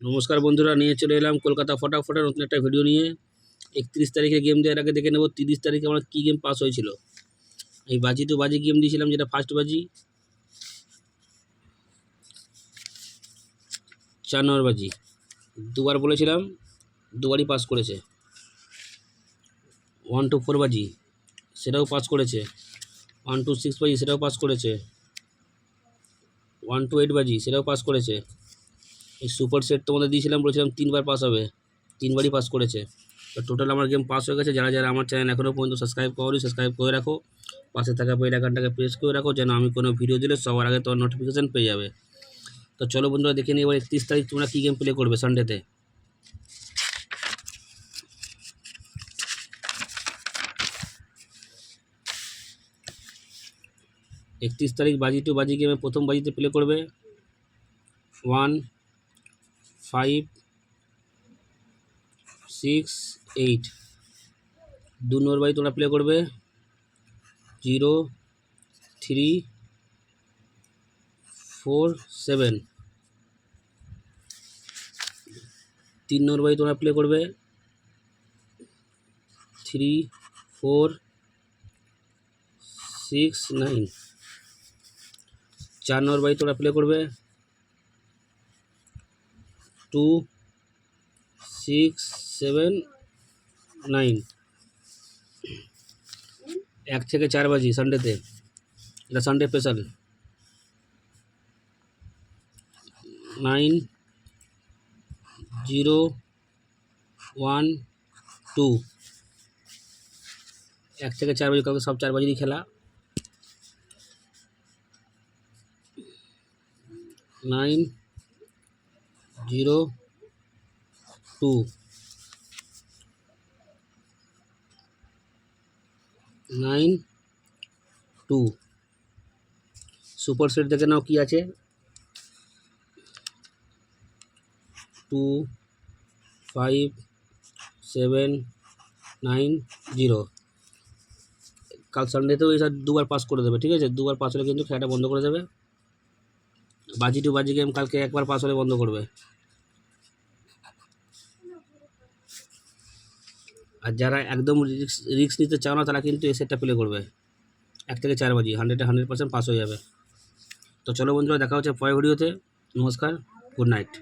নমস্কার বন্ধুরা, নিয়ে চলে এলাম কলকাতা ফটাফটের নতুন একটা ভিডিও নিয়ে। একত্রিশ তারিখে গেম দেওয়ার আগে দেখে নেব তিরিশ তারিখে আমার কী গেম পাস হয়েছিল। এই বাজি তো বাজি গেম দিয়েছিলাম, যেটা ফার্স্ট বাজি। চার নম্বর বাজি। দুবার বলেছিলাম, দুবারই পাস করেছে। ওয়ান টু ফোর বাজি, সেটাও পাস করেছে। ওয়ান টু সিক্স বাজি, সেটাও পাস করেছে। ওয়ান টু এইট বাজি, সেটাও পাস করেছে। এই সুপার সেট তোমাদের দিয়েছিলাম, বলেছিলাম তিনবার পাস হবে। তিনবারই পাস করেছে। তো টোটাল আমার গেম পাস হয়ে গেছে। যারা যারা আমার চ্যানেল এখনও পর্যন্ত সাবস্ক্রাইব করো সাবস্ক্রাইব করে রাখো। পাশে থাকা বেল আইকনটাকে প্রেস করে রাখো, যেন আমি কোনো ভিডিও দিলে সবার আগে তোমার নোটিফিকেশান পেয়ে যাবে। তো চলো বন্ধুরা, দেখে নিই এবার একত্রিশ তারিখ তোমরা কী গেম প্লে করবে সানডেতে একত্রিশ তারিখ বাজি টু বাজি গেমে প্রথম বাজিতে প্লে করবে। ওয়ান ফাইভ সিক্স এইট দু নম্বর বাজি তোমরা প্লে করবে। জিরো থ্রি ফোর সেভেন তিন নম্বর বাজি তোমরা প্লে করবে। থ্রি ফোর সিক্স নাইন চার নম্বর বাজি তোমরা প্লে করবে। টু সিক্স সেভেন নাইন এক থেকে চার বাজি সানডেতে এটা Sunday special nine zero one two এক থেকে চার বাজি কালকে সব চার বাজিরই খেলা nine zero two. Nine two. Super set দেখে নাও কি আছে। Two, five, seven, nine, zero. কাল সানডেতেও সব দুবার পাস করে দেবে, ঠিক আছে? দুবার পাস হলে কিন্তু খেলাটা বন্ধ করে দেবে। বাজি টু বাজি গেম কালকে একবার পাস হলে বন্ধ করবে। আর যারা একদম রিক্স রিক্স নিতে চাও না, তারা কিন্তু এই সেটটা প্লে করবে। এক থেকে চার বাজি হান্ড্রেডে হান্ড্রেড পার্সেন্ট পাস হয়ে যাবে। তো চলো বন্ধুরা, দেখা হচ্ছে পরের ভিডিওতে নমস্কার গুড নাইট